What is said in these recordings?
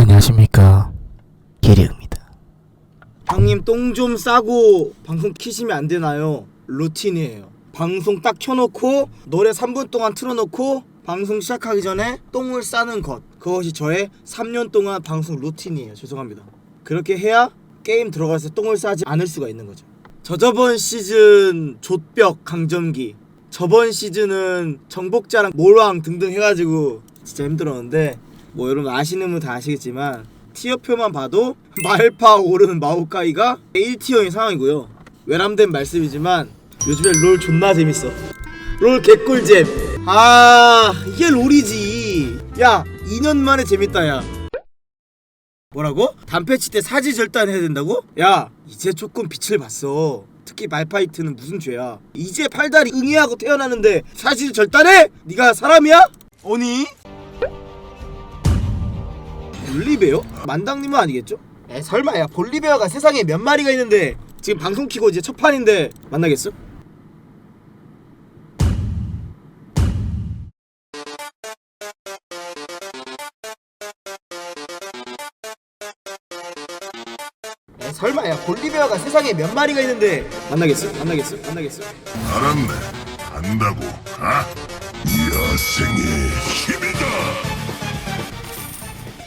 안녕하십니까 기리입니다. 형님 똥 좀 싸고 방송 키시면 안 되나요? 루틴이에요. 방송 딱 켜놓고 노래 3분 동안 틀어놓고 방송 시작하기 전에 똥을 싸는 것 그것이 저의 3년 동안 방송 루틴이에요. 죄송합니다. 그렇게 해야 게임 들어가서 똥을 싸지 않을 수가 있는 거죠. 저저번 시즌 좆벽 강점기 저번 시즌은 정복자랑 몰왕 등등 해가지고 진짜 힘들었는데 뭐 여러분 아시는 분 다 아시겠지만 티어표만 봐도 말파 오르는 마오카이가 1티어인 상황이고요 외람된 말씀이지만 요즘에 롤 존나 재밌어 롤 개꿀잼 아 이게 롤이지 야 2년 만에 재밌다 야 뭐라고? 단패치 때 사지 절단해야 된다고? 야 이제 조금 빛을 봤어 특히 말파이트는 무슨 죄야 이제 팔다리 응애하고 태어나는데 사지 절단해? 네가 사람이야? 아니 볼리베어? 만당님은 아니겠죠? 에 설마 야 볼리베어가 세상에 몇 마리가 있는데 지금 방송 키고 이제 첫 판인데 만나겠어? 에 설마 야 볼리베어가 세상에 몇 마리가 있는데 만나겠어? 만나겠어? 만나겠어? 알았네. 간다고. 가. 야생의 힘이다.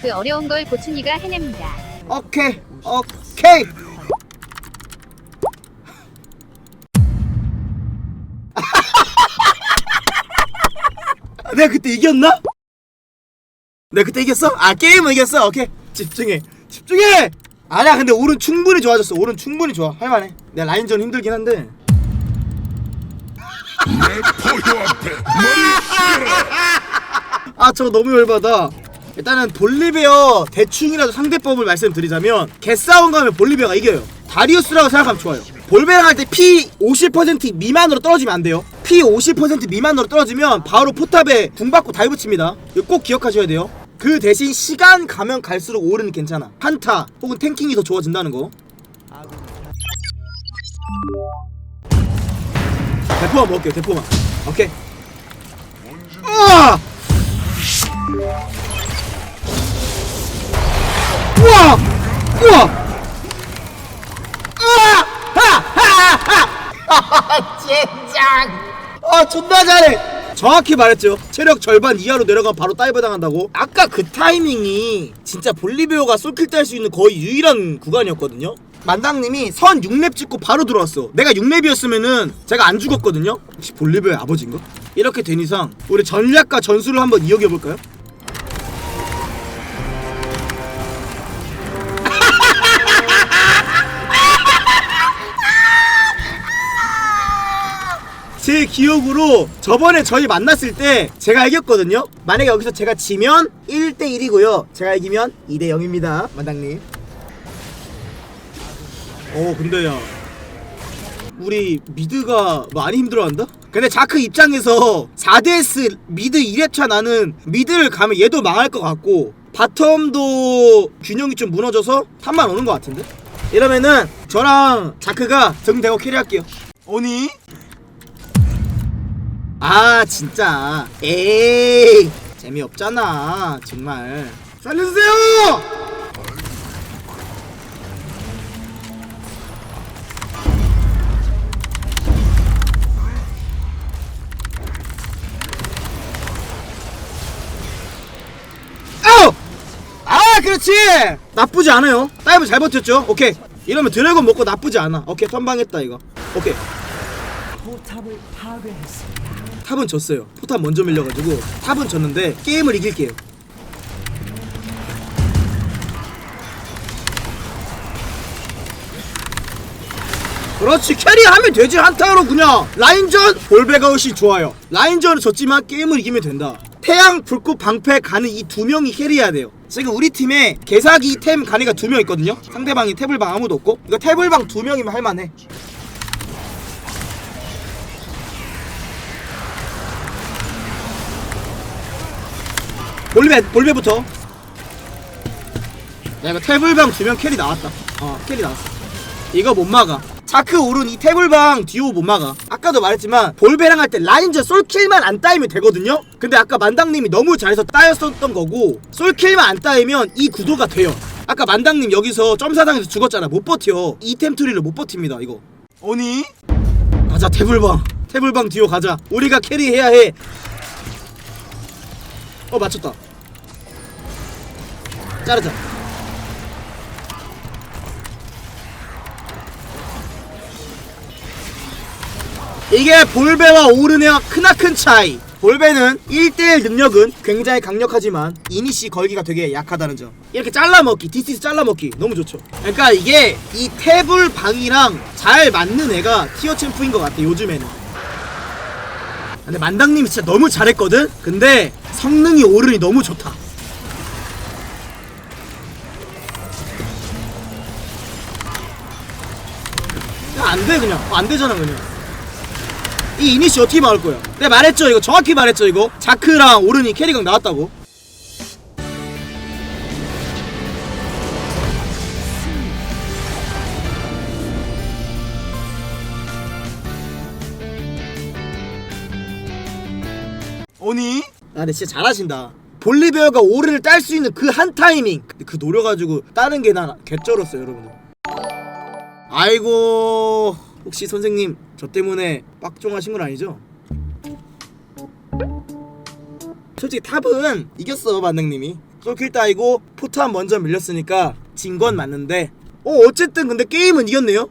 그 어려운 걸 고춘이가 해냅니다. 오케이 오케이. 내가 그때 이겼나? 내가 그때 이겼어? 아 게임은 이겼어. 오케이. 집중해. 집중해! 아니야 근데 오른 충분히 좋아졌어. 오른 충분히 좋아. 할만해. 내가 라인전 힘들긴 한데. 내 포효 앞에 머리 숙여라. 아 저거 너무 열받아 일단은 볼리베어 대충이라도 상대법을 말씀드리자면 개싸움 가면 볼리베어가 이겨요. 다리우스라고 생각하면 좋아요. 볼베랑 할 때 피 50% 미만으로 떨어지면 안 돼요. 피 50% 미만으로 떨어지면 바로 포탑에 궁 받고 다이브 칩니다. 이거 꼭 기억하셔야 돼요. 그 대신 시간 가면 갈수록 오르는 괜찮아. 한타 혹은 탱킹이 더 좋아진다는 거. 대포만 먹을게요 대포만. 오케이. 우와 우와! 젠장! 아 존나 잘해! 정확히 말했죠. 체력 절반 이하로 내려가면 바로 다이브 당한다고. 아까 그 타이밍이 진짜 볼리베어가 솔킬 딸수 있는 거의 유일한 구간이었거든요. 만당님이 선 6렙 찍고 바로 들어왔어. 내가 6렙이었으면은 제가 안 죽었거든요. 혹시 볼리베어의 아버지인가? 이렇게 된 이상 우리 전략과 전술을 한번 이야기해 볼까요? 제 기억으로 저번에 저희 만났을 때 제가 이겼거든요. 만약에 여기서 제가 지면 1대 1이고요. 제가 이기면 2대 0입니다. 만당님. 어, 근데 야. 우리 미드가 많이 힘들어한다? 근데 자크 입장에서 4DS 미드 2렙차 나는 미드를 가면 얘도 망할 것 같고 바텀도 균형이 좀 무너져서 탑만 오는 것 같은데? 이러면은 저랑 자크가 등 대고 캐리할게요. 오니? 아 진짜. 에이 재미없잖아 정말. 살려주세요! 아 그렇지! 나쁘지 않아요. 다이브 잘 버텼죠? 오케이. 이러면 드래곤 먹고 나쁘지 않아. 오케이 선방했다 이거. 오케이. 탑 은 졌어요. 포탑 먼저 밀려가지고 탑은 졌는데 게임을 이길게요. 그렇지 캐리하면 되지 한타로 그냥. 라인전 볼베가웃이 좋아요. 라인전은 졌지만 게임을 이기면 된다. 태양 불꽃 방패 가는 이 두 명이 캐리해야 돼요. 지금 우리 팀에 개사기 템 가니가 두 명 있거든요. 상대방이 태블방 아무도 없고. 이거 태블방 두 명이면 할만해 볼베 볼베부터. 야 이거 태블방 두 명 캐리 나왔다. 어 캐리 나왔어. 이거 못 막아. 자크 오른 이 태블방 듀오 못 막아. 아까도 말했지만 볼베랑 할 때 라인저 솔킬만 안 따이면 되거든요? 근데 아까 만당님이 너무 잘해서 따였었던 거고 솔킬만 안 따이면 이 구도가 돼요. 아까 만당님 여기서 점사당해서 죽었잖아. 못 버텨. 이템 트리를 못 버팁니다 이거. 오니? 가자 태블방. 태블방 듀오 가자. 우리가 캐리해야 해 어 맞췄다. 자르자. 이게 볼베와 오르네와 크나큰 차이. 볼베는 1대1 능력은 굉장히 강력하지만 이니시 걸기가 되게 약하다는 점. 이렇게 잘라먹기 디스티스 잘라먹기 너무 좋죠. 그러니까 이게 이 태블 방이랑 잘 맞는 애가 티어 챔프인 것 같아 요즘에는 근데 만당님이 진짜 너무 잘했거든? 근데 성능이 오르니 너무 좋다. 안돼 그냥. 어, 안 되잖아 그냥. 이 이니시 어떻게 막을 거야? 내가 말했죠 이거. 정확히 말했죠 이거. 자크랑 오른이 캐리강 나왔다고 근데 진짜 잘하신다 볼리베어가 오르를 딸 수 있는 그 한 타이밍 그 노려가지고 따는 게 난 개쩔었어요 여러분들 아이고 혹시 선생님 저 때문에 빡종하신 건 아니죠? 솔직히 탑은 이겼어 만능님이 솔킬 따이고 포탑 먼저 밀렸으니까 진 건 맞는데 어 어쨌든 근데 게임은 이겼네요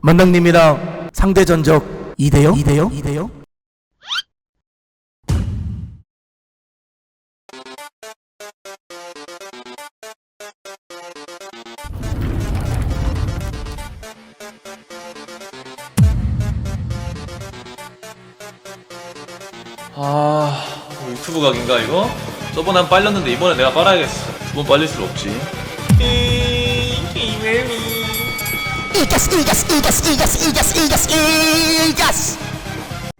만당님이랑 상대 전적 2대0? 2대0? 2대0? 유튜브 각인가 이거? 저번에 한번 빨렸는데 이번에 내가 빨아야겠어 두 번 빨릴 수 없지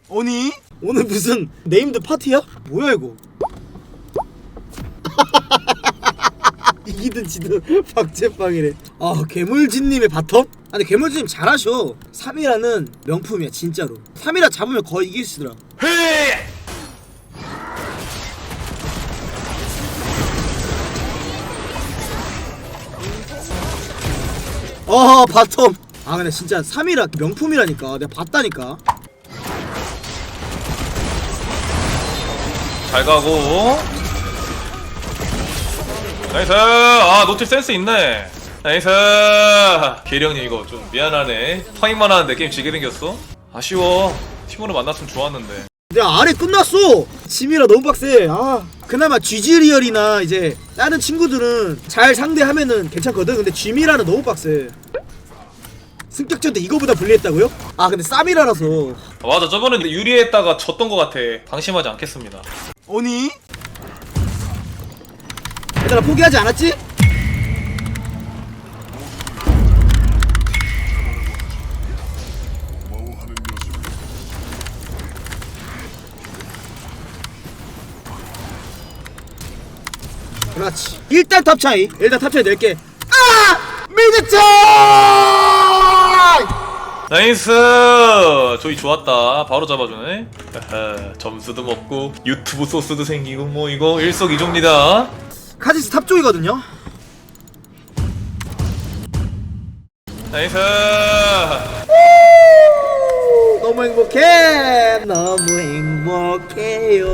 오니? 오늘 무슨 네임드 파티야? 뭐야 이거 이기든 지든 박제빵이래 아 괴물진님의 바텀? 아 근데 괴물진님 잘하셔 3이라는 명품이야 진짜로 3이라 잡으면 거의 이기시더라 어 바텀. 아 근데 진짜 3이라 명품이라니까. 내가 봤다니까. 잘 가고. 나이스! 아 노틸 센스 있네. 나이스! 계리 형님 이거 좀 미안하네. 파잉만 하는데 게임 지게 생겼어? 아쉬워. 팀으로 만났으면 좋았는데. 내가 아래 끝났어! 짐이라 너무 빡세. 아 그나마 쥐즈리얼이나 이제 다른 친구들은 잘 상대하면은 괜찮거든. 근데 쥐미라는 너무 빡세 승격전 때 이거보다 불리했다고요? 아 근데 쌈이라라서 아, 맞아 저번에 유리했다가 졌던 것 같아 방심하지 않겠습니다 오니? 얘들아 포기하지 않았지? 그렇지 일단 탑 차이 일단 탑 차이 낼게 아! 미드차 나이스! 조이 좋았다. 바로 잡아주네. 에헤, 점수도 먹고 유튜브 소스도 생기고 뭐 이거 일석이조입니다. 카지스 탑 쪽이거든요. 나이스! 너무 행복해! 너무 행복해요.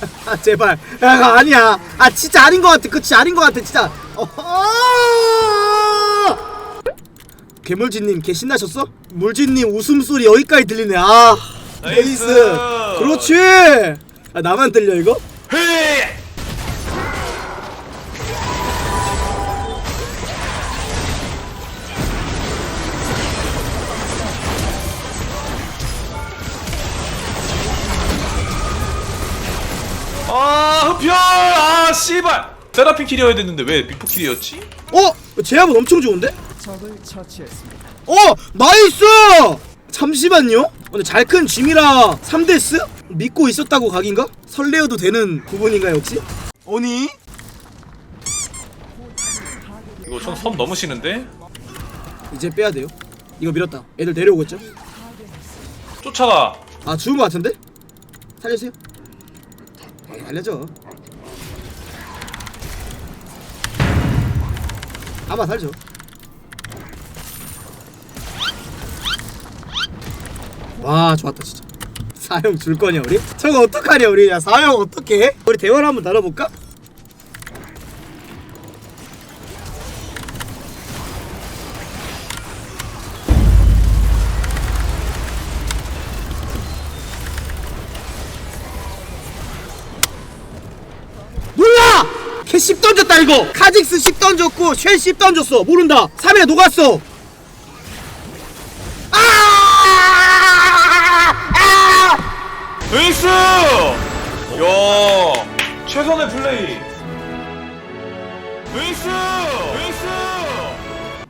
아 제발. 야 아니야. 아 진짜 아닌 것 같아. 그치 아닌 것 같아 진짜. 어허! 괴물진님 개 신나셨어? 물진님 웃음소리 여기까지 들리네 아. 네이스 그렇지 아 나만 들려 이거? 헤이! 아 흡혈 아 씨발 세라핀 킬이어야 됐는데 왜 미포 킬이었지? 어? 제압은 엄청 좋은데? 어! 나이스! 잠시만요 근데 잘 큰 짐이라 3데스? 믿고 있었다고 각인가? 설레어도 되는 부분인가요 혹시? 오니? 이거 좀섬 넘으시는데? 이제 빼야 돼요 이거 밀었다 애들 내려오고 있죠 쫓아가 아 죽은 거 같은데? 살려주세요 에이 알려줘 아마 살죠 와 좋았다 진짜 사형 줄 거냐 우리? 저거 어떡하냐 우리 야 사형 어떡해? 우리 대화를 한번 나눠볼까? 몰라! 걔10 던졌다 이거 카직스 10 던졌고 쉘10 던졌어 모른다 3에 녹았어 최선의 플레이 에이스! 에이스!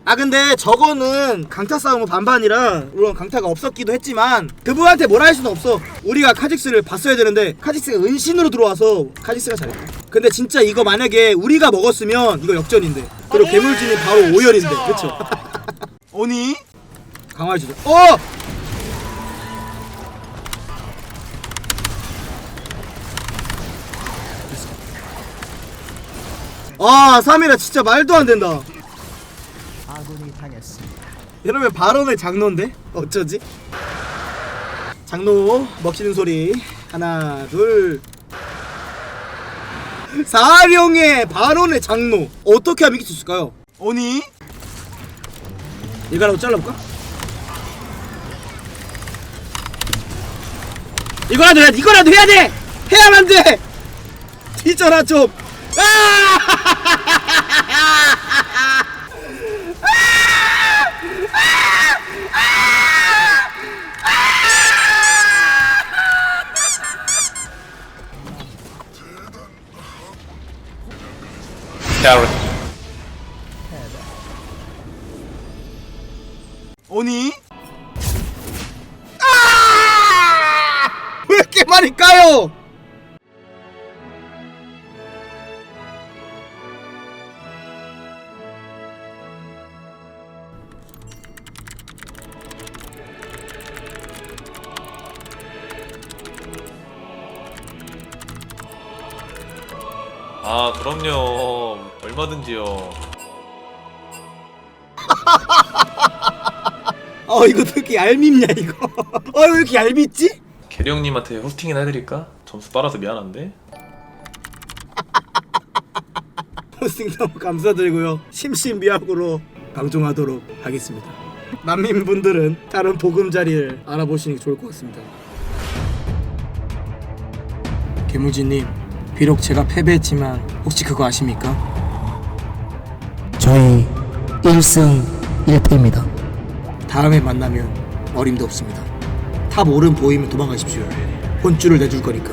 아 근데 저거는 강타 싸움은 반반이라 물론 강타가 없었기도 했지만 그분한테 뭐라 할 수는 없어 우리가 카직스를 봤어야 되는데 카직스가 은신으로 들어와서 카직스가 잘했다 근데 진짜 이거 만약에 우리가 먹었으면 이거 역전인데 그리고 괴물진이 바로 오열인데 그쵸? 오니? 강화해주자 어! 아 3이라 진짜 말도 안 된다 아군이 당했습니다. 이러면 발언의 장로인데? 어쩌지? 장로 먹히는 소리 하나 둘 사령의 발언의 장로 어떻게 하면 이길 수 있을까요? 오니? 이거라도 잘라볼까? 이거라도 해야 돼 이거라도 해야 돼! 해야만 돼! 뒤져라 좀! 오니? 아! 왜 이렇게 많이 까요? 얼마든지요 어 이거 왜 이렇게 얄밉냐 이거 어 왜 이렇게 얄밉지? 계령님한테 호스팅이나 해드릴까? 점수 빨아서 미안한데 호스팅 너무 감사드리고요 심신미약으로 방송하도록 하겠습니다 난민분들은 다른 보금자리를 알아보시는 게 좋을 것 같습니다 개무지님 비록 제가 패배했지만 혹시 그거 아십니까? 저희 1승 1패입니다. 다음에 만나면 어림도 없습니다. 탑 오른 보이면 도망가십시오. 혼줄을 내줄 거니까